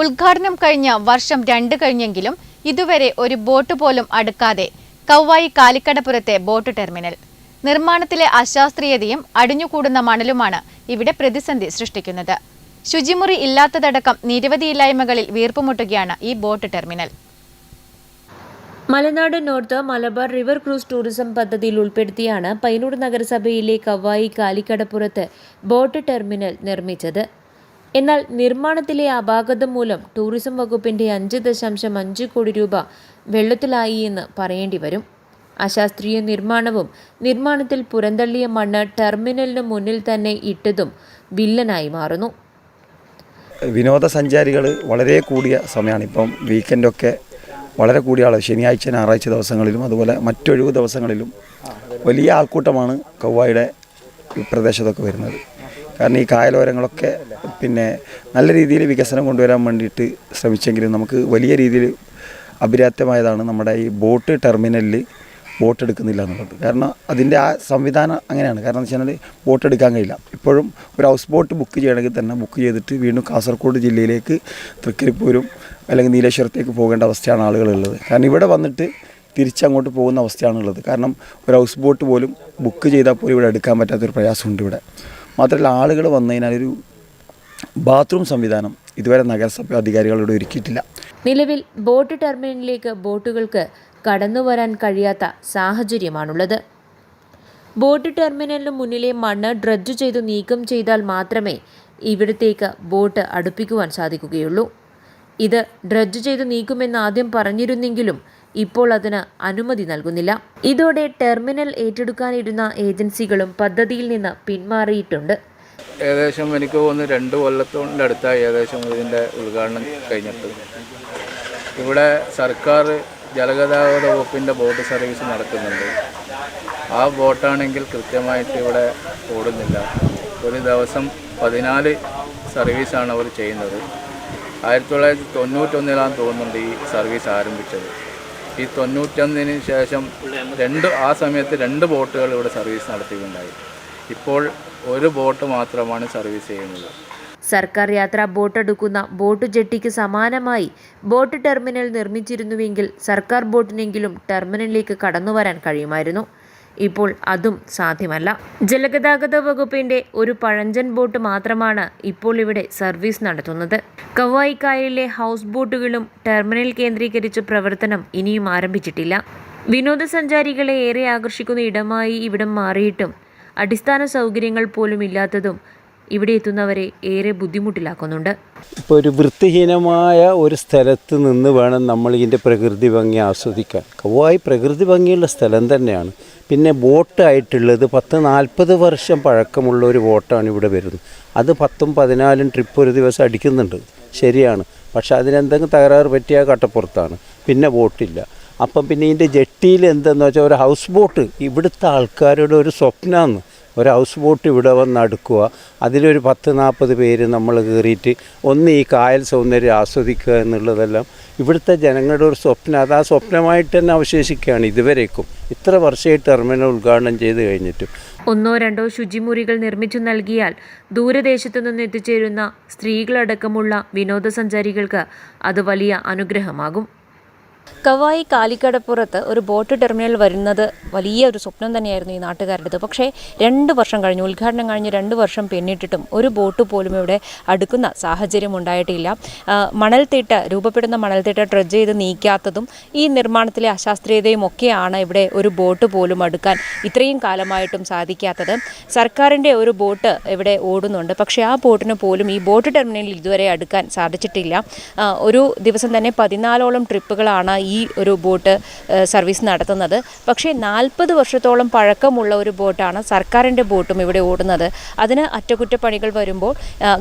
ഉദ്ഘാടനം കഴിഞ്ഞ വർഷം രണ്ട് കഴിഞ്ഞെങ്കിലും ഇതുവരെ ഒരു ബോട്ട് പോലും അടുക്കാതെ കൗവായി കാലിക്കടപ്പുറത്തെ ബോട്ട് ടെർമിനൽ. നിർമ്മാണത്തിലെ അശാസ്ത്രീയതയും അടിഞ്ഞുകൂടുന്ന മണലുമാണ് ഇവിടെ പ്രതിസന്ധി സൃഷ്ടിക്കുന്നത്. ശുചിമുറി ഇല്ലാത്തതടക്കം നിരവധി ഇല്ലായ്മകളിൽ വീർപ്പുമുട്ടുകയാണ് ഈ boat terminal. Malanad north Malabar river cruise tourism പദ്ധതിയിൽ ഉൾപ്പെടുത്തിയാണ് പയ്യന്നൂർ നഗരസഭയിലെ കവായി കാലിക്കടപ്പുറത്ത് ബോട്ട് ടെർമിനൽ നിർമ്മിച്ചത്. എന്നാൽ നിർമ്മാണത്തിലെ അപാകതം മൂലം ടൂറിസം വകുപ്പിന്റെ അഞ്ച് ദശാംശം അഞ്ച് കോടി രൂപ വെള്ളത്തിലായി എന്ന് പറയേണ്ടി വരും. അശാസ്ത്രീയ നിർമ്മാണവും നിർമ്മാണത്തിൽ പുറന്തള്ളിയ മണ്ണ് ടെർമിനലിന് മുന്നിൽ തന്നെ ഇട്ടതും വില്ലനായി മാറുന്നു. വിനോദസഞ്ചാരികൾ വളരെ കൂടിയ സമയമാണ് ഇപ്പം വീക്കെൻഡൊക്കെ വളരെ കൂടിയ ആൾ ശനിയാഴ്ച ഞായറാഴ്ച ദിവസങ്ങളിലും അതുപോലെ മറ്റൊഴിവ് ദിവസങ്ങളിലും വലിയ ആൾക്കൂട്ടമാണ് കൗവായുടെ പ്രദേശത്തൊക്കെ വരുന്നത്. കാരണം ഈ കായലോരങ്ങളൊക്കെ പിന്നെ നല്ല രീതിയിൽ വികസനം കൊണ്ടുവരാൻ വേണ്ടിയിട്ട് ശ്രമിച്ചെങ്കിലും നമുക്ക് വലിയ രീതിയിൽ അഭിരാത്യമായതാണ് നമ്മുടെ ഈ ബോട്ട് ടെർമിനലിൽ ബോട്ട് എടുക്കുന്നില്ല എന്നുള്ളത്. കാരണം അതിന്റെ ആ സംവിധാനം അങ്ങനെയാണ്. കാരണം എന്ന് വെച്ചാൽ ബോട്ട് എടുക്കാൻ കഴിയില്ല. ഇപ്പോഴും ഒരു ഹൗസ് ബോട്ട് ബുക്ക് ചെയ്യണമെങ്കിൽ തന്നെ ബുക്ക് ചെയ്തിട്ട് വീണ്ടും കാസർഗോഡ് ജില്ലയിലേക്ക് തൃക്കരിപ്പൂരും അല്ലെങ്കിൽ നീലേശ്വരത്തേക്ക് പോകേണ്ട അവസ്ഥയാണ് ആളുകളുള്ളത്. കാരണം ഇവിടെ വന്നിട്ട് തിരിച്ചങ്ങോട്ട് പോകുന്ന അവസ്ഥയാണുള്ളത്. കാരണം ഒരു ഹൗസ് ബോട്ട് പോലും ബുക്ക് ചെയ്താൽ പോലും ഇവിടെ എടുക്കാൻ പറ്റാത്തൊരു പ്രയാസമുണ്ട് ഇവിടെ. മാത്രമല്ല ആളുകൾ വന്നു കഴിഞ്ഞാൽ ഒരു ബാത്റൂം സംവിധാനം ഇതുവരെ നഗരസഭ അധികാരികളോട് ഒരുക്കിയിട്ടില്ല. നിലവിൽ ബോട്ട് ടെർമിനലിലേക്ക് ബോട്ടുകൾക്ക് കടന്നു വരാൻ കഴിയാത്ത സാഹചര്യമാണുള്ളത്. ബോട്ട് ടെർമിനലിന് മുന്നിലെ മണ്ണ് ഡ്രഡ്ജ് ചെയ്ത് നീക്കം ചെയ്താൽ മാത്രമേ ഇവിടത്തേക്ക് ബോട്ട് അടുപ്പിക്കുവാൻ സാധിക്കുകയുള്ളൂ. ഇത് ഡ്രഡ്ജ് ചെയ്ത് നീക്കുമെന്ന് ആദ്യം പറഞ്ഞിരുന്നെങ്കിലും ഇപ്പോൾ അതിന് അനുമതി നൽകുന്നില്ല. ഇതോടെ ടെർമിനൽ ഏറ്റെടുക്കാനിരുന്ന ഏജൻസികളും പദ്ധതിയിൽ നിന്ന് പിന്മാറിയിട്ടുണ്ട്. ഏകദേശം എനിക്ക് തോന്നുന്നു രണ്ട് കൊല്ലത്തോടെ അടുത്തായി ഏകദേശം ഇതിന്റെ ഉദ്ഘാടനം കഴിഞ്ഞിട്ട്. ഇവിടെ സർക്കാർ ജലഗതാഗത വകുപ്പിന്റെ ബോട്ട് സർവീസ് നടത്തുന്നുണ്ട്. ആ ബോട്ടാണെങ്കിൽ കൃത്യമായിട്ട് ഇവിടെ ഓടുന്നില്ല. ഒരു ദിവസം പതിനാല് സർവീസാണ് അവർ ചെയ്യുന്നത്. ആയിരത്തി തൊള്ളായിരത്തി തൊണ്ണൂറ്റൊന്നിലാണ് തോന്നുന്നുണ്ട് ഈ സർവീസ് ആരംഭിച്ചത്. ഈ തൊണ്ണൂറ്റൊന്നിന് ശേഷം രണ്ട് ആ സമയത്ത് രണ്ട് ബോട്ടുകൾ ഇവിടെ സർവീസ് നടത്തിയിട്ടുണ്ടായി. ഇപ്പോൾ ഒരു ബോട്ട് മാത്രമാണ് സർവീസ് ചെയ്യുന്നത്. സർക്കാർ യാത്രാ ബോട്ടെടുക്കുന്ന ബോട്ട് ജെട്ടിക്ക് സമാനമായി ബോട്ട് ടെർമിനൽ നിർമ്മിച്ചിരുന്നുവെങ്കിൽ സർക്കാർ ബോട്ടിനെങ്കിലും ടെർമിനലിലേക്ക് കടന്നു വരാൻ കഴിയുമായിരുന്നു. ഇപ്പോൾ അതും സാധ്യമല്ല. ജലഗതാഗത വകുപ്പിന്റെ ഒരു പഴഞ്ചൻ ബോട്ട് മാത്രമാണ് ഇപ്പോൾ ഇവിടെ സർവീസ് നടത്തുന്നത്. കവായിക്കായലിലെ ഹൗസ് ബോട്ടുകളും ടെർമിനൽ കേന്ദ്രീകരിച്ച് പ്രവർത്തനം ഇനിയും ആരംഭിച്ചിട്ടില്ല. വിനോദസഞ്ചാരികളെ ഏറെ ആകർഷിക്കുന്ന ഇടമായി ഇവിടം മാറിയിട്ടും അടിസ്ഥാന സൗകര്യങ്ങൾ പോലും ഇല്ലാത്തതും ഇവിടെ എത്തുന്നവരെ ഏറെ ബുദ്ധിമുട്ടിലാക്കുന്നുണ്ട്. ഇപ്പോൾ ഒരു വൃത്തിഹീനമായ ഒരു സ്ഥലത്ത് നിന്ന് വേണം നമ്മൾ ഇതിന്റെ പ്രകൃതി ഭംഗി ആസ്വദിക്കാൻ. കവായി പ്രകൃതി ഭംഗിയുള്ള സ്ഥലം തന്നെയാണ്. പിന്നെ ബോട്ട് ബോട്ടായിട്ടുള്ളത് പത്ത് നാൽപ്പത് വർഷം പഴക്കമുള്ള ഒരു ബോട്ടാണ് ഇവിടെ വരുന്നത്. അത് പത്തും പതിനാലും ട്രിപ്പ് ഒരു ദിവസം അടിക്കുന്നുണ്ട്. ശരിയാണ്. പക്ഷേ അതിനെന്തെങ്കിലും തകരാറ് പറ്റിയ കട്ടപ്പുറത്താണ്. പിന്നെ ബോട്ടില്ല. അപ്പം പിന്നെ ഇതിന്റെ ജെട്ടിയിൽ എന്തെന്ന് വെച്ചാൽ ഒരു ഹൗസ് ബോട്ട് ഇവിടുത്തെ ആൾക്കാരുടെ ഒരു സ്വപ്നമാണ് ഒരു ഹൗസ് ബോട്ട് ഇവിടെ വന്ന് അടുക്കുക. അതിലൊരു പത്ത് നാൽപ്പത് പേര് നമ്മൾ കയറിയിട്ട് ഒന്ന് ഈ കായൽ സൗന്ദര്യം ആസ്വദിക്കുക എന്നുള്ളതെല്ലാം ഇവിടുത്തെ ജനങ്ങളുടെ ഒരു സ്വപ്നം. അത് ആ സ്വപ്നമായിട്ട് തന്നെ അവശേഷിക്കുകയാണ് ഇതുവരേക്കും. ഇത്ര വർഷമായിട്ട് ടെർമിനൽ ഉദ്ഘാടനം ചെയ്ത് കഴിഞ്ഞിട്ടും. ഒന്നോ രണ്ടോ ശുചിമുറികൾ നിർമ്മിച്ചു നൽകിയാൽ ദൂരദേശത്തു നിന്ന് എത്തിച്ചേരുന്ന സ്ത്രീകളടക്കമുള്ള വിനോദസഞ്ചാരികൾക്ക് അത് വലിയ അനുഗ്രഹമാകും. കവായി കാലിക്കടപ്പുറത്ത് ഒരു ബോട്ട് ടെർമിനൽ വരുന്നത് വലിയ ഒരു സ്വപ്നം തന്നെയായിരുന്നു ഈ നാട്ടുകാരുടേത്. പക്ഷേ രണ്ട് വർഷം കഴിഞ്ഞു ഉദ്ഘാടനം കഴിഞ്ഞ് രണ്ട് വർഷം പിന്നിട്ടിട്ടും ഒരു ബോട്ട് പോലും ഇവിടെ അടുക്കുന്ന സാഹചര്യം ഉണ്ടായിട്ടില്ല. മണൽത്തിട്ട രൂപപ്പെടുന്ന മണൽത്തിട്ട ഡ്രഡ്ജ് ചെയ്ത് നീക്കാത്തതും ഈ നിർമ്മാണത്തിലെ അശാസ്ത്രീയതയും ഒക്കെയാണ് ഇവിടെ ഒരു ബോട്ട് പോലും അടുക്കാൻ ഇത്രയും കാലമായിട്ടും സാധിക്കാത്തത്. സർക്കാരിന്റെ ഒരു ബോട്ട് ഇവിടെ ഓടുന്നുണ്ട്. പക്ഷേ ആ ബോട്ടിന് പോലും ഈ ബോട്ട് ടെർമിനലിൽ ഇതുവരെ അടുക്കാൻ സാധിച്ചിട്ടില്ല. ഒരു ദിവസം തന്നെ പതിനാലോളം ട്രിപ്പുകളാണ് ഈ ഒരു ബോട്ട് സർവീസ് നടത്തുന്നത്. പക്ഷേ നാൽപ്പത് വർഷത്തോളം പഴക്കമുള്ള ഒരു ബോട്ടാണ് സർക്കാരിന്റെ ബോട്ടും ഇവിടെ ഓടുന്നത്. അതിന് അറ്റകുറ്റപ്പണികൾ വരുമ്പോൾ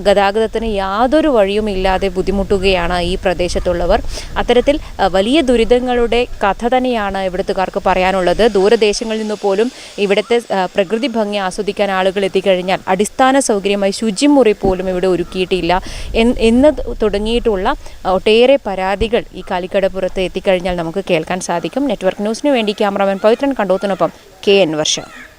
ഗതാഗതത്തിന് യാതൊരു വഴിയും ഇല്ലാതെ ബുദ്ധിമുട്ടുകയാണ് ഈ പ്രദേശത്തുള്ളവർ. അത്തരത്തിൽ വലിയ ദുരിതങ്ങളുടെ കഥ തന്നെയാണ് ഇവിടുത്തുകാർക്ക് പറയാനുള്ളത്. ദൂരദേശങ്ങളിൽ നിന്ന് പോലും ഇവിടുത്തെ പ്രകൃതി ഭംഗി ആസ്വദിക്കാൻ ആളുകൾ എത്തിക്കഴിഞ്ഞാൽ അടിസ്ഥാന സൗകര്യമായി ശുചിമുറി പോലും ഇവിടെ ഒരുക്കിയിട്ടില്ല. എന്ന് തുടങ്ങിയിട്ടുള്ള ഒട്ടേറെ പരാതികൾ ഈ കാലിക്കടപ്പുറത്ത് എത്തിക്കഴിഞ്ഞാൽ നമുക്ക് കേൾക്കാൻ സാധിക്കും. നെറ്റ്വർക്ക് ന്യൂസിന് വേണ്ടി ക്യാമറാമാൻ പവിത്രൻ കണ്ടോത്തിനൊപ്പം കെ എൻ വർഷ.